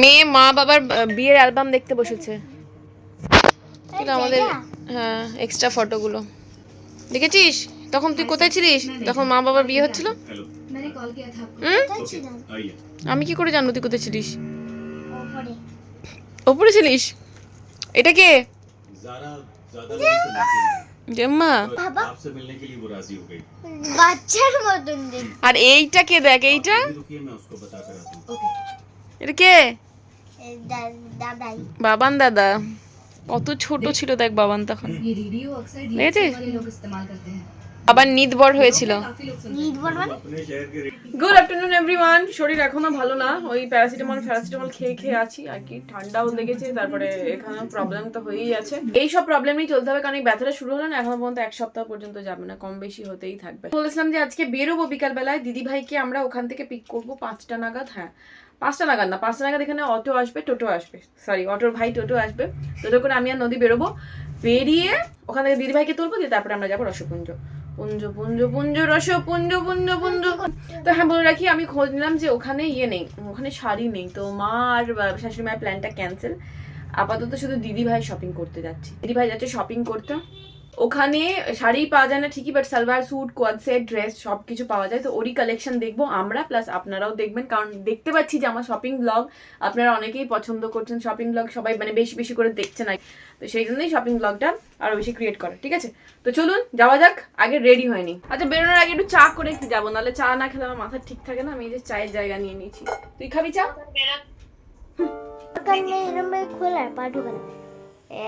মেয়ে মা বাবার বিয়ের অ্যালবাম দেখতে বসেছে। কিন্তু আমাদের হ্যাঁ এক্সট্রা ফটোগুলো দেখেছিস? তখন তুই কোথায় ছিলিস? তখন মা বাবার বিয়ে হচ্ছিল? আমি কি করে জানব তুই কোথায় ছিলিস? ওপরে। ছিলিস? এটা কে? জেম্মা। বাচ্চার মতন আর এইটা কে দেখ এইটা? এটা কে? বাবান দাদা। কত ছোট ছিল দেখ বাবান তখন। আবার নিদবর হয়েছিল। গুড আফটারনুন এভরিওয়ান শরীর এখনও ভালো না। ওই প্যারাসিটামল প্যারাসিটামল খেয়ে খেয়ে আছি। আর কি ঠান্ডাও লেগেছে তারপরে এখানে প্রবলেম তো হয়েই আছে। এই সব প্রবলেম নিয়ে চলতে হবে কারণ এই ব্যথাটা শুরু হলো না এখন পর্যন্ত এক সপ্তাহ পর্যন্ত যাবে না কম বেশি হতেই থাকবে। বলেছিলাম যে আজকে বেরোবো বিকালবেলায়। দিদি ভাইকে আমরা ওখান থেকে পিক করব পাঁচটা নাগাদ হ্যাঁ। পাঁচটা নাগাদ না, পাঁচটা নাগাদ এখানে অটো আসবে, টোটো আসবে। সরি অটোর ভাই টোটো আসবে। টোটো করে আমি আর নদী বেরোবো। বেরিয়ে ওখান থেকে দিদি ভাইকে তুলবো, দিয়ে তারপরে আমরা যাব রসপুঞ্জ। পুঞ্জ পুঞ্জ পুঞ্জ রস পুঞ্জ পুঞ্জ। পুঞ্জ তো হ্যাঁ বলে রাখি, আমি খোঁজ নিলাম যে ওখানে ইয়ে নেই, ওখানে শাড়ি নেই। তো মা আর শাশুড়ি মায়ের প্ল্যানটা ক্যান্সেল আপাতত শুধু দিদি ভাই শপিং করতে যাচ্ছি। দিদি ভাই যাচ্ছে শপিং করতে। ওখানে শাড়ি পাওয়া যায় না ঠিকই but salwar suit co-ord set dress সব কিছু পাওয়া যায়। তো ওরই কালেকশন দেখব আমরা প্লাস আপনারাও দেখবেন। কারণ দেখতে পাচ্ছি যে আমার শপিং ব্লগ আপনারা অনেকেই পছন্দ করছেন শপিং ব্লগ সবাই মানে বেশি বেশি করে দেখছেন আর কি। তো সেই জন্যই শপিং ব্লগটা আরও বেশি ক্রিয়েট করে ঠিক আছে? তো চলুন যাওয়া যাক আগে রেডি হয়নি আচ্ছা বেরোনোর আগে একটু চা করে একটু যাব নাহলে চা না খেলে আমার মাথা ঠিক থাকে না আমি এই যে চায়ের জায়গা নিয়ে নিয়েছি। তুই খাবি চা? খোলা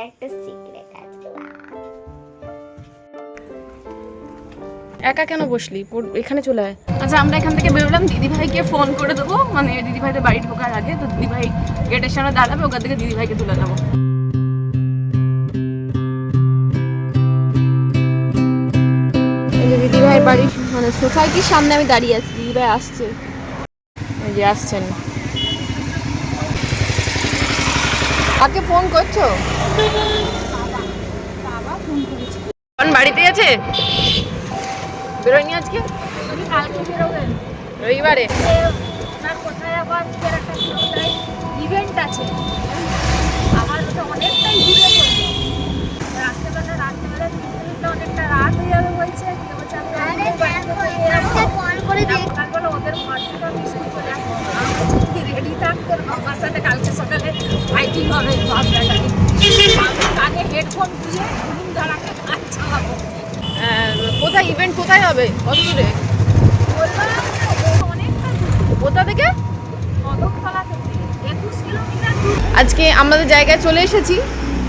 একটা সিক্রেট একা কেন বসলি? এখানে চলে আয়। আচ্ছা আমরা এখান থেকে বেরোলাম। দিদি ভাইকে ফোন করে দেবো। মানে দিদি ভাইদের বাড়ি ঢোকার আগে, তো দিদি ভাই গেটের সামনে দাঁড়াবে, ওখান থেকে দিদি ভাইকে তুলে দেবো এই দিদি ভাইয়ের বাড়ি মানে সোসাইটির সামনে আমি দাঁড়িয়ে আছি দিদি ভাই আসছে। এই যে আসছেন। কাকে ফোন করছ? বাড়িতে আছে বেরোয়নি আজকে? কালকে বেরোবেন। রবিবারে। না কোথায় আবার একটা ইভেন্ট আছে। আমার তো অনেকটাই দূরে কোথায় হবে? কত দূরে? কোথা থেকে? আজকে আমাদের জায়গায় চলে এসেছি।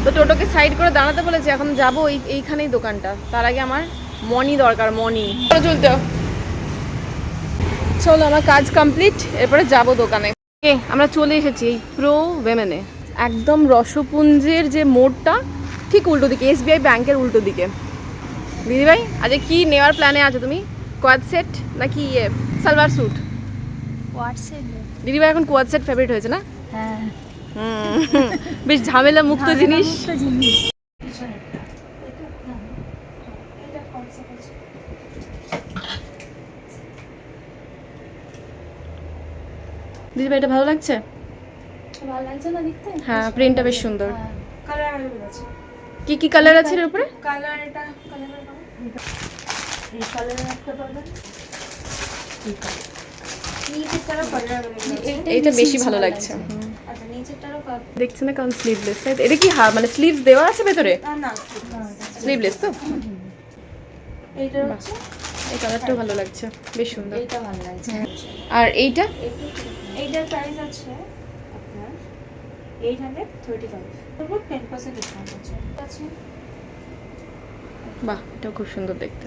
তো টোটোকে সাইড করে দাঁড়াতে বলেছি, এখন যাব এই, এইখানেই দোকানটা। তার আগে আমার মনি দরকার মনি চলো চলতে চলো, আমার কাজ কমপ্লিট এরপরে যাব দোকানে। আমরা চলে এসেছি এই প্রো ওয়েমেনে একদম রসপুঞ্জের যে মোড়টা, ঠিক উল্টো দিকে এসবিআই ব্যাংকের উল্টো দিকে। দিদিভাই আজকে কি নেওয়ার প্ল্যানে আছো তুমি? কোয়াদ সেট নাকি ইয়ে সালোয়ার স্যুট হোয়াটসঅ্যাপে দিদিভাই এখন কোয়াদ সেট ফেভারিট হয়েছে না? হ্যাঁ। বেশ ঝামেলা মুক্ত জিনিস। দিদিভাই এটা ভালো লাগছে? ভালো লাগছে না দেখতে? হ্যাঁ প্রিন্টটা বেশ সুন্দর। কালার অ্যাভেলেবল কি কি কালার আছে এর উপরে? কালার এটা কালার এই এইটা বেশি ভালো লাগছে। আচ্ছা দেখছে না কারণ স্লিভলেস তাই এটা কি হা মানে স্লিভস দেওয়া আছে ভেতরে? স্লিভলেস তো? এইটা হচ্ছে? এই কালারটাও ভালো লাগছে। বেশ সুন্দর। এইটা ভালো লাগছে। আর এইটা? এইটার প্রাইস আছে আপনার এইট হান্ড্রেড থার্টি ফাইভ তারপর টেন পার্সেন্ট ডিসকাউন্ট আছে। আছে? বাহ এটাও খুব সুন্দর দেখতে।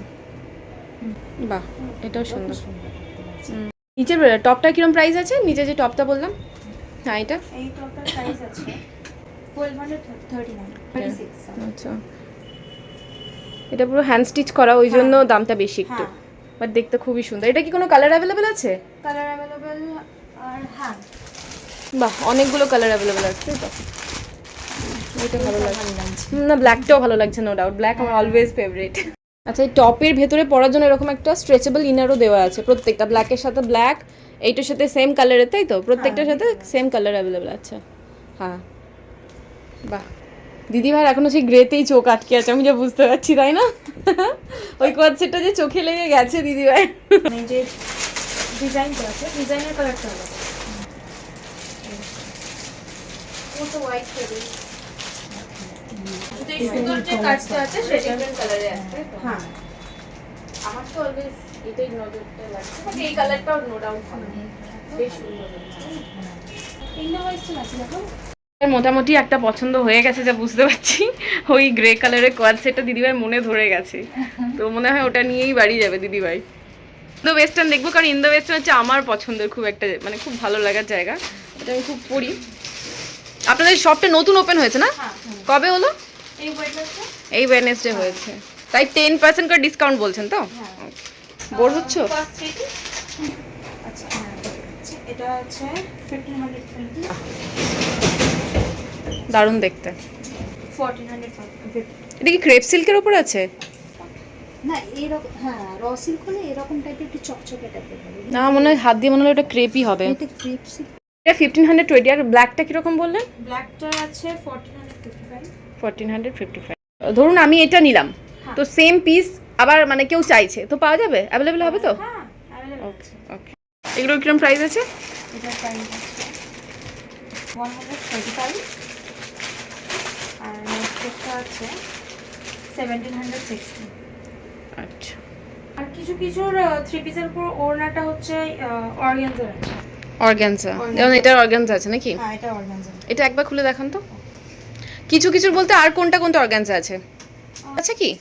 বাহ এটাও সুন্দর। নিচের টপটা কিরম প্রাইস আছে? নিচে যে টপটা বললাম। হ্যাঁ এটা? এই টপটার প্রাইস আছে সিক্স আচ্ছা। এটা পুরো হ্যান্ড স্টিচ করা ওই জন্য দামটা বেশি একটু। হ্যাঁ। বাট দেখতে খুবই সুন্দর। এটা কি কোনো কালার অ্যাভেলেবেল আছে? কালার অ্যাভেলেবল আর হ্যাঁ বাহ অনেকগুলো কালার অ্যাভেলেবেল আছে। তো ভালো লাগছে। না ব্ল্যাকটাও ভালো লাগছে নো ডাউট ব্ল্যাক আমার অলওয়েজ ফেভারিট আচ্ছা এই টপের ভেতরে পরার জন্য এরকম একটা স্ট্রেচেবল ইনারও দেওয়া আছে প্রত্যেকটা ব্ল্যাকের সাথে ব্ল্যাক এইটার সাথে সেম কালারের তাই তো? প্রত্যেকটার সাথে সেম কালার অ্যাভেলেবেল আচ্ছা। হ্যাঁ। বাহ। দিদি ভাই এখনও সেই গ্রেতেই চোখ আটকে আছে আমি যা বুঝতে পারছি তাই না? ওই কোয়াটসেটটা যে চোখে লেগে গেছে দিদি ভাই মানে যে ডিজাইনটা আছে ডিজাইনের কালারটা পুরো হোয়াইট কালার শুধু এই সুন্দর যে কাজটা আছে সেটা কালারে আছে হ্যাঁ। আমার তো অলওয়েজ এটাই নজরটা লাগছে বাট এই কালারটাও নো ডাউট বেশ সুন্দর তিনটা হোয়াইট আছে দেখো। মোটামুটি একটা পছন্দ হয়ে গেছে যা বুঝতে পারছি। ওই গ্রে কালারের কোয়াড সেটটা দিদিভাই মনে ধরে গেছে। তো মনে হয় ওটা নিয়েই বাড়ি যাবে দিদিভাই। ইন্দো ওয়েস্টার্ন দেখব কারণ ইন্দো ওয়েস্টার্ন হচ্ছে আমার পছন্দের খুব একটা মানে খুব ভালো লাগার জায়গা। এটা আমি খুব পড়ি। আপনাদের শপটা নতুন ওপেন হয়েছে না? কবে হলো? এই ওয়েনেসডে হয়েছে। তাই টেন পার্সেন্ট করে ডিসকাউন্ট বলছেন তো? বোর হচ্ছ? ফার্স্ট আচ্ছা হ্যাঁ দারুণ দেখতে। এটা কি ক্রেপ সিল্কের ওপর আছে? না এরকম হ্যাঁ র সিল্ক হলে এরকম টাইপের একটু চকচকে টাইপের না মনে হয় হাত দিয়ে মনে হলো এটা ক্রেপই হবে। এটা ক্রিপ সিল্ক এটা ফিফটিন হান্ড্রেড টোয়েন্টি আর ব্ল্যাকটা কীরকম বললেন? ব্ল্যাকটা আছে fourteen hundred fifty five fourteen hundred fifty five ধরুন আমি এটা নিলাম। তো সেম পিস আবার মানে কেউ চাইছে। তো পাওয়া যাবে? অ্যাভেলেবেল হবে তো? হ্যাঁ ওকে ওকে এগুলোর কীরকম প্রাইস আছে? আচ্ছা। আর কিছু কিছুর থ্রি পিসের উপর ওড়নাটা হচ্ছে অর্গানজার আছে। অর্গ্যানজা যেমন এটার অর্গ্যানজা আছে নাকি? হ্যাঁ এটা এটা একবার খুলে দেখান তো। কিছু কিছুর বলতে আর কোনটা কোনটা অর্গ্যানজা আছে? আচ্ছা কি?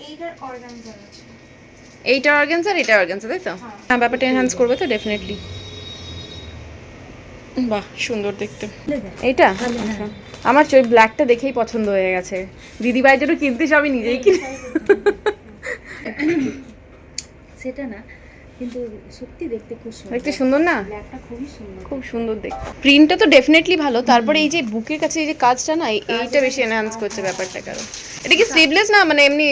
এইটার অর্গ্যানজা আর এটা অর্গ্যানজা তাই তো? হ্যাঁ। ব্যাপারটা এনহ্যান্স করবে তো ডেফিনেটলি বাহ সুন্দর দেখতে। এইটা? আচ্ছা। আমার ওই ব্ল্যাকটা দেখেই পছন্দ হয়ে গেছে। দিদি ভাই যেটা কিনতে আমি নিজেই কিনে। সেটা না। কিন্তু সত্যি দেখতে খুব সুন্দর। দেখতে সুন্দর না? ব্ল্যাকটা খুবই সুন্দর। খুব সুন্দর দেখতে প্রিন্টটা তো ডেফিনেটলি ভালো তারপরে এই যে বুকের কাছে এই যে কাজটা না এইটা বেশি এনহ্যান্স করছে ব্যাপারটা কারণ এটা কি স্লিভলেস না? মানে এমনি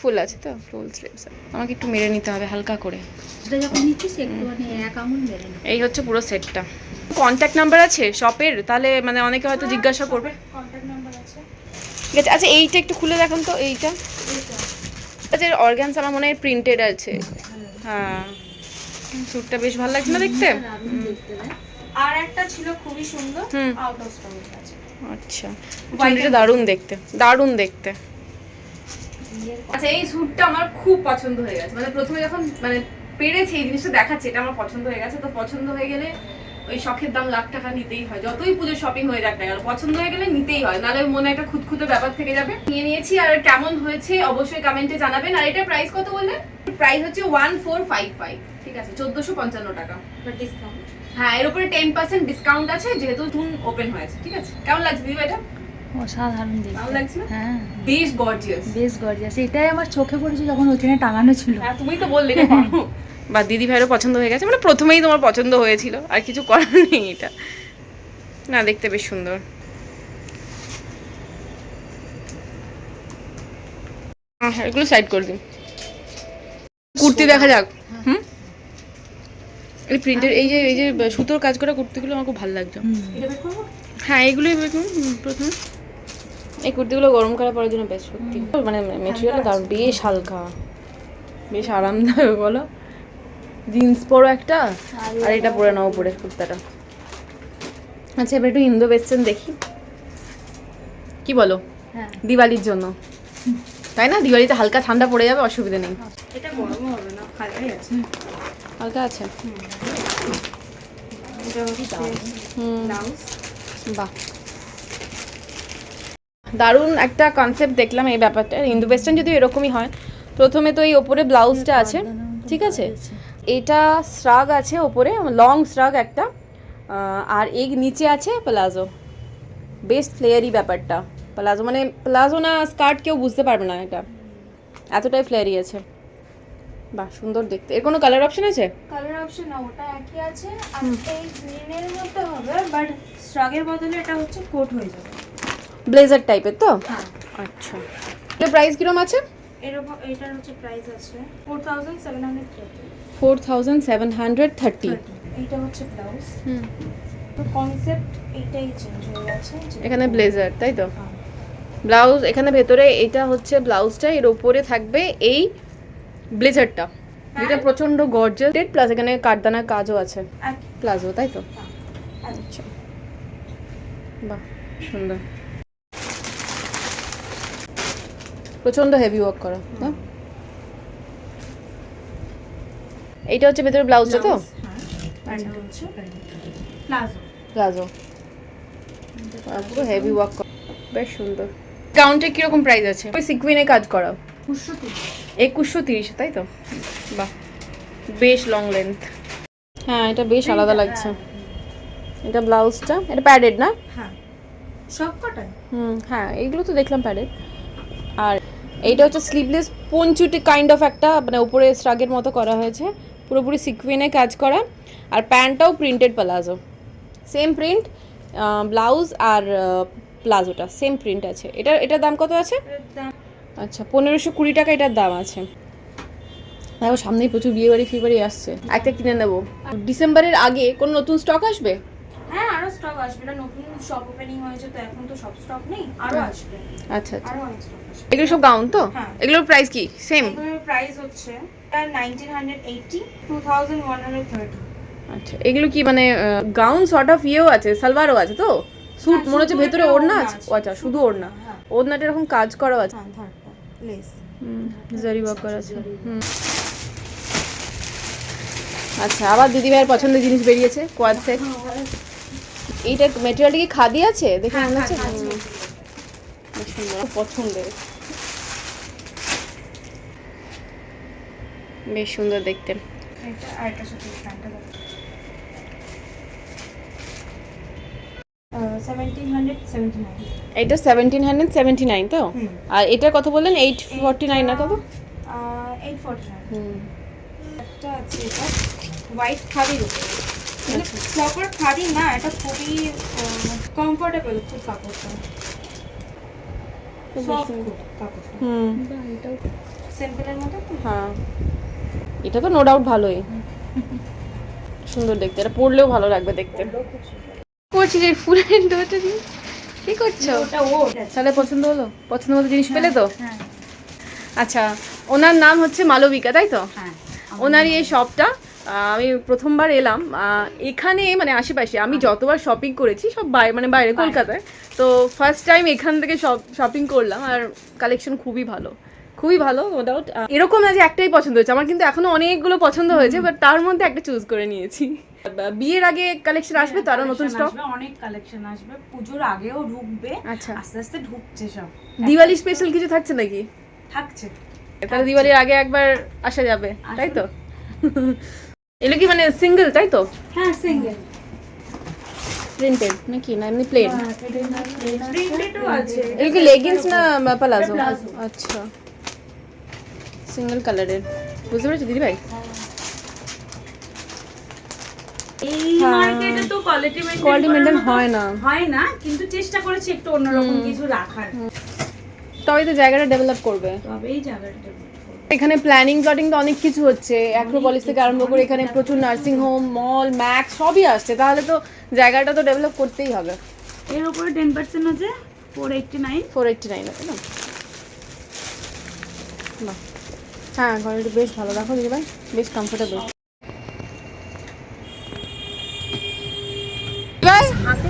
ফুল আছে তো? ফুল স্লিভস আমাকে একটু মেরে নিতে হবে হালকা করে। সেটা যখন নিচ্ছিস একটুখানি এক আঙুল মেরে এই হচ্ছে পুরো সেটটা কন্ট্যাক্ট নাম্বার আছে? শপের তাহলে মানে অনেকে হয়তো জিজ্ঞাসা করবে। কন্ট্যাক্ট নাম্বার আছে। ঠিক আছে আচ্ছা এইটা একটু খুলে দেখান তো এইটা। আচ্ছা অর্গানস আমার মনে হয় প্রিন্টেড আছে। হ্যাঁ। স্যুটটা বেশ ভালো লাগছে না দেখতে? আর একটা ছিল খুবই সুন্দর। আউট অফ স্টক আছে। আচ্ছা। চুড়িটা দারুণ দেখতে দারুণ দেখতে। আচ্ছা এই স্যুটটা আমার খুব পছন্দ হয়ে গেছে। মানে প্রথমে যখন মানে পেরেছে এই জিনিসটা দেখাচ্ছে এটা আমার পছন্দ হয়ে গেছে। তো পছন্দ হয়ে গেলে ওই শখের দাম লাখ টাকা নিতেই হয়। যতই পুজো শপিং হয়ে যাক না কেন পছন্দ হয়ে গেলে নিতেই হয়। নাহলে মনে একটা খুঁতখুঁতে ব্যাপার থেকে যাবে। নিয়ে নিয়েছি আর কেমন হয়েছে অবশ্যই কমেন্টে জানাবেন। আর এটা প্রাইস কত বললেন? প্রাইস হচ্ছে ওয়ান ফোর ফাইভ ফাইভ ঠিক আছে চোদ্দোশো পঞ্চান্ন টাকা। ডিসকাউন্ট হ্যাঁ এর উপরে টেন পার্সেন্ট ডিসকাউন্ট আছে যেহেতু নতুন ওপেন হয়েছে। ঠিক আছে কেমন লাগছে দিদি এটা অসাধারণ দেখতে। ভালো লাগছে? হ্যাঁ। বেশ গর্জিয়াস বেশ গর্জিয়াস এটাই আমার চোখে পড়েছে যখন ওইখানে টাঙানো ছিল। তুমি তো বললে। বা দিদি ভাইয়েরও পছন্দ হয়ে গেছে মানে প্রথমেই তোমার পছন্দ হয়েছিল আর কিছু করার নেই এটা। না দেখতে বেশ সুন্দর। হ্যাঁ এগুলো সাইড করে দিন। কুর্তি দেখা যাক। হুম? এই প্রিন্টের এই যে এই যে সুতোর কাজ করা কুর্তিগুলো আমার খুব ভালো লাগছে। হ্যাঁ এগুলোই দেখুন প্রথমে। এই কুর্তিগুলো গরম করা পরার জন্য বেশ সত্যি মানে মেটেরিয়াল দারুণ বেশ হালকা। বেশ আরামদায়ক বলো। জিন্স পরো একটা আর এটা পরে নাও পরে কুর্তাটা। আচ্ছা এবার একটু ইন্দো ওয়েস্টার্ন দেখি। কি বলো? হ্যাঁ। দিওয়ালির জন্য। তাই না? দিওয়ালিতে হালকা ঠান্ডা পড়ে যাবে অসুবিধা নেই। এটা হবে না হালকাই আছে। হালকা আছে। বাহ। দারুণ একটা কনসেপ্ট দেখলাম এই ব্যাপারটা। ইন্দো ওয়েস্টার্ন যদি এরকমই হয় প্রথমে তো এই ওপরে ব্লাউজটা আছে ঠিক আছে। এটা শ্রাগ আছে ওপরে লং শ্রাগ একটা আর এগ নিচে আছে প্লাজো বেশ ফ্লেয়ারি ব্যাপারটা। প্লাজো মানে প্লাজো না স্কার্ট কেউ বুঝতে পারবে না এটা। এতটাই ফ্লেয়ারি আছে। বাহ সুন্দর দেখতে। এর কোনো কালার অপশন আছে? কালার অপশন না ওটা একই আছে। আর এই গ্রিনের মধ্যে হবে বাট স্ট্রাগের বদলে এটা হচ্ছে কোট হয়ে যাবে। ব্লেজার টাইপের তো? হ্যাঁ। আচ্ছা। এটা প্রাইস কিরম আছে? এরকম এটার হচ্ছে প্রাইস আছে four thousand seven hundred thirty four thousand seven hundred thirty এইটা হচ্ছে ব্লাউজ হুম। তো কনসেপ্ট এইটাই চেঞ্জ হয়ে গেছে এখানে ব্লেজার তাই তো? হ্যাঁ। ব্লাউজ এখানে ভেতরে এটা হচ্ছে ব্লাউজটা এর উপরে থাকবে এই ব্লেজারটা যেটা প্রচণ্ড গর্জাস প্লাস এখানে কাঠদানা কাজও আছে। প্লাজো তাই তো? আচ্ছা। বাহ সুন্দর। প্রচণ্ড হেভি ওয়ার্ক করা না? এইটা হচ্ছে ভেতরে ব্লাউজটা তো? হ্যাঁ। প্লাজো। পুরো হেভি ওয়ার্ক বেশ সুন্দর। কাউন্টে কীরকম প্রাইস আছে? ওই সিকুইনে কাজ করা একুশশো তিরিশ তাই তো? বাহ। বেশ লং লেন্থ হ্যাঁ এটা বেশ আলাদা লাগছে। এটা ব্লাউজটা এটা প্যাডেড না? হ্যাঁ। সব কটাই হুম হ্যাঁ এইগুলো তো দেখলাম প্যাডেড এইটা হচ্ছে স্লিভলেস পঞ্চুটি কাইন্ড অফ একটা মানে উপরে স্ট্রাগের মতো করা হয়েছে পুরোপুরি সিকুইনে কাজ করা। আর প্যান্টটাও printed palazzo same print blouse আর প্লাজোটা সেম প্রিন্ট আছে। এটা এটার দাম কত আছে? আচ্ছা পনেরোশো কুড়ি টাকা এটার দাম আছে। দেখো সামনেই প্রচুর বিয়ে বাড়ি ফিয়ে বাড়ি আসছে। একটা কিনে নেব। ডিসেম্বরের আগে কোনো নতুন স্টক আসবে? হ্যাঁ আরও স্টক আসবে। এটা নতুন শপ ওপেনিং হয়েছে তো এখন তো সব স্টক নেই আরও আসবে। আচ্ছা আচ্ছা। এগুলো সব গাউন তো? হ্যাঁ। এগুলোর প্রাইস কি? সেম প্রাইস হচ্ছে আচ্ছা এগুলো কি মানে গাউন সর্ট অফ ইয়েও আছে সালোয়ারও আছে তো? স্যুট হ্যাঁ, মনে হচ্ছে ভেতরে ওড়না ওড়না আছে। ও আচ্ছা শুধু ওড়না? হ্যাঁ ওড়নাটা এরকম কাজ করা আছে? জারি ওয়ার্ক করা আছে। আচ্ছা আবার দিদি ভাইয়ের পছন্দের জিনিস বেরিয়েছে কোয়াড সেট এইটার মেটেরিয়ালটা কি খাদি আছে? দেখে মনে হচ্ছে? বেশ সুন্দর পছন্দের। বেশ সুন্দর দেখতে। এটা সেভেন্টিন হান্ড্রেড সেভেন্টি নাইন এটা তো? আর এটার কথা বললেন এইট ফর্টি নাইন না কত? এইট ফর্টি নাইন হুম। একটা আছে এটা হোয়াইট খাদির উপরে। প্রপার খাদি না এটা খুবই কমফোর্টেবল খুব খুব কাপড়টা হুম। হ্যাঁ। এটা তো নো ডাউট ভালোই। সুন্দর দেখতে। এটা পড়লেও ভালো লাগবে দেখতে। করছিস এই ফুলের দোটা দিয়ে কি? করছ? ওটা ও। তাহলে পছন্দ হলো? পছন্দ মতো জিনিস পেলে তো? হ্যাঁ। আচ্ছা ওনার নাম হচ্ছে মালবিকা তাই তো? হ্যাঁ ওনারই এই শপটা আমি প্রথমবার এলাম। এখানে মানে আশেপাশে আমি যতবার শপিং করেছি সব বাইরে মানে বাইরে কলকাতায়। তো ফার্স্ট টাইম এখান থেকে শপিং করলাম আর কালেকশন খুবই ভালো। খুবই ভালো নো ডাউট এরকম না যে একটাই পছন্দ হয়েছে। আমার কিন্তু এখনও অনেকগুলো পছন্দ হয়েছে বাট তার মধ্যে একটা চুজ করে নিয়েছি। বিয়ের আগে কালেকশন আসবে তো আরও নতুন স্টক অনেক কালেকশন আসবে। পুজোর আগেও ঢুকবে আচ্ছা। আস্তে আস্তে ঢুকছে সব। দিওয়ালি স্পেশাল কিছু থাকছে নাকি? থাকছে। তাহলে দিওয়ালির আগে একবার আসা যাবে তাই তো? এগুলো কি মানে সিঙ্গেল তাই তো? হ্যাঁ সিঙ্গেল প্রিন্টেড নাকি? না এমনি প্লেন এগুলো কি লেগিংস না প্লাজো আচ্ছা। সিঙ্গেল কালারের বুঝতে পেরেছ দিদি ভাই? এই হ্যাঁ। মার্কেটে তো কোয়ালিটি মেনটেন হয় না। হয় না কিন্তু চেষ্টা করেছি একটু অন্যরকম কিছু রাখার। তবে তো জায়গাটা ডেভেলপ করবে। এখানে প্ল্যানিং প্লটিং তো অনেক কিছু হচ্ছে। অ্যাক্রোপলিস থেকে আরম্ভ করে এখানে প্রচুর নার্সিং হোম মল ম্যাক্স সবই আসছে। তাহলে তো জায়গাটা তো ডেভেলপ করতেই হবে। এর উপরে টেন পার্সেন্ট আছে four eighty nine four eighty nine আছে না? বাহ। হ্যাঁ কোয়ালিটি বেশ ভালো। দেখো দিদি ভাই বেশ কমফোর্টেবল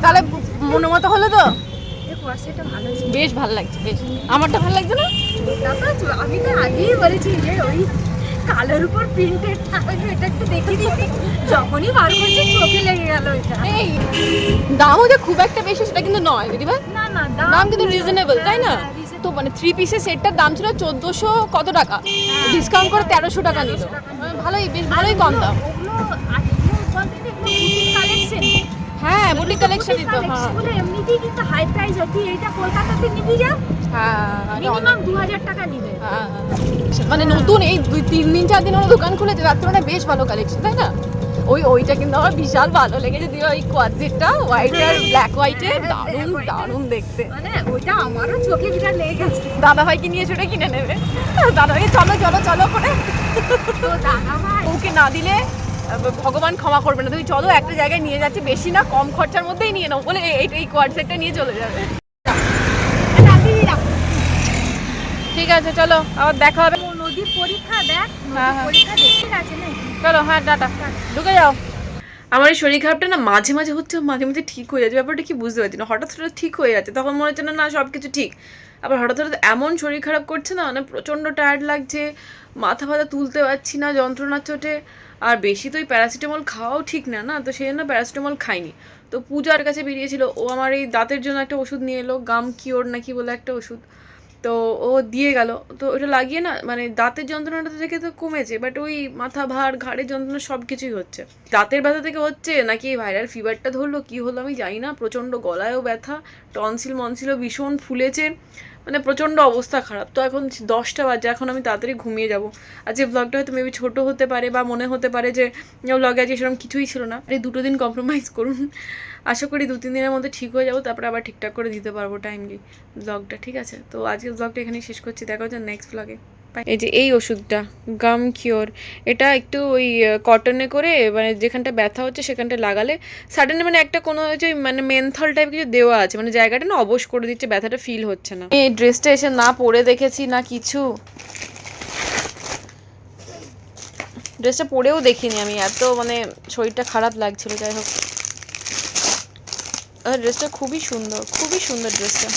তাহলে মনে মতো হলো তো? বেশ ভালো লাগছে বেশ। আমারটা ভালো লাগছে না? আমি তো আগেই বলেছি যে ওই কালোর উপর প্রিন্টেড এটা একটু দেখে দিচ্ছি যখনই বার করছে চোখে লেগে গেল এটা। এই দামও যে খুব একটা বেশি সেটা কিন্তু নয় দিদি ভাই না না দাম কিন্তু রিজনেবল তাই না? তো মানে থ্রি পিসের সেটটার দাম ছিল চোদ্দোশো কত টাকা? ডিসকাউন্ট করে তেরোশো টাকা নিল। ভালোই বেশ ভালোই কম দাম। কালেকশন হ্যাঁ বুটিক কালেকশনই তো হ্যাঁ। এমনিতেই কিন্তু হাই প্রাইস হয় তুই এইটা কলকাতাতে নিবি যা হ্যাঁ এটা মিনিমাম হাজার টাকা নিবে। হ্যাঁ, মানে নতুন এই দুই তিন দিন চার দিন হলো দোকান খুলেছে তার তুলনায় বেশ ভালো কালেকশন তাই না? ওই ওইটা কিন্তু আমার বিশাল ভালো লেগেছে দিয়ে ওই কোয়াজিটটা হোয়াইট আর ব্ল্যাক হোয়াইটে দারুণ দারুণ দেখতে। মানে ওইটা আমারও চোখে বিরাট লেগে গেছে। দাদা ভাইকে নিয়ে ছুটে কিনে নেবে। দাদা ভাই চলো চলো চলো করে। তো দাদা ভাই ওকে না দিলে ভগবান ক্ষমা করবে না। তুমি চলো একটা জায়গায় নিয়ে যাচ্ছে। বেশি না কম খরচার মধ্যেই নিয়ে নাও বলে এই এই কোয়াড সেটটা নিয়ে চলে যাবে। ঠিক আছে চলো আবার দেখা হবে। নদীর পরীক্ষা দেখ হ্যাঁ, হ্যাঁ। পরীক্ষা দেখে গেছে নাকি? চলো হ্যাঁ টাটা। ঢুকে যাও। আমার এই শরীর খারাপটা না মাঝে মাঝে হচ্ছে মাঝে মাঝে ঠিক হয়ে যাচ্ছে। ব্যাপারটা কি বুঝতে পারছি না। হঠাৎ হঠাৎ ঠিক হয়ে যাচ্ছে। তখন মনে হচ্ছে না না সব কিছু ঠিক। আবার হঠাৎ হঠাৎ এমন শরীর খারাপ করছে না মানে প্রচণ্ড টায়ার্ড লাগছে, মাথা ফাথা তুলতে পারছি না, যন্ত্রণার চোটে। আর বেশি তো ওই প্যারাসিটামল খাওয়াও ঠিক না না? তো সেই জন্য প্যারাসিটামল খাইনি। তো পূজার কাছে বেরিয়েছিল, ও আমার এই দাঁতের জন্য একটা ওষুধ নিয়ে এলো গাম কিওর নাকি বলে একটা ওষুধ। তো ও দিয়ে গেল। তো ওটা লাগিয়ে না মানে দাঁতের যন্ত্রণাটা থেকে তো কমেছে বাট ওই মাথা ভার, ঘাড়ের যন্ত্রণা সব কিছুই হচ্ছে। দাঁতের ব্যথা থেকে হচ্ছে নাকি ভাইরাল ফিভারটা ধরলো, কি হলো আমি জানি না, প্রচণ্ড গলায়ও ব্যথা, টনসিল মনসিলও ভীষণ ফুলেছে। মানে প্রচণ্ড অবস্থা খারাপ। তো এখন দশটা বাজে, এখন আমি তাড়াতাড়ি ঘুমিয়ে যাব। আজকে ব্লগটা হয়তো মেবি ছোট হতে পারে বা মনে হতে পারে যে ব্লগে আজকে সেরকম কিছুই ছিল না। এই দুটো দিন কম্প্রোমাইজ করুন। আশা করি দু তিন দিনের মধ্যে ঠিক হয়ে যাব, তারপরে আবার ঠিকঠাক করে দিতে পারব টাইমলি ব্লগটা ঠিক আছে? তো আজকে ব্লগটা এখানেই শেষ করছি। দেখা হচ্ছে নেক্সট ব্লগে এই যে এই ওষুধটা গাম কিওর এটা একটু ওই কটনে করে মানে যেখানটা ব্যথা হচ্ছে সেখানটা লাগালে সাডেনলি মানে একটা কোনো হচ্ছে মানে মেনথল টাইপ কিছু দেওয়া আছে মানে জায়গাটা না অবশ করে দিচ্ছে, ব্যথাটা ফিল হচ্ছে না। এই ড্রেসটা এসে না পরে দেখেছি না কিছু। ড্রেসটা পরেও দেখিনি আমি, এত মানে শরীরটা খারাপ লাগছিল, যাই হোক। আর ড্রেসটা খুবই সুন্দর খুবই সুন্দর ড্রেসটা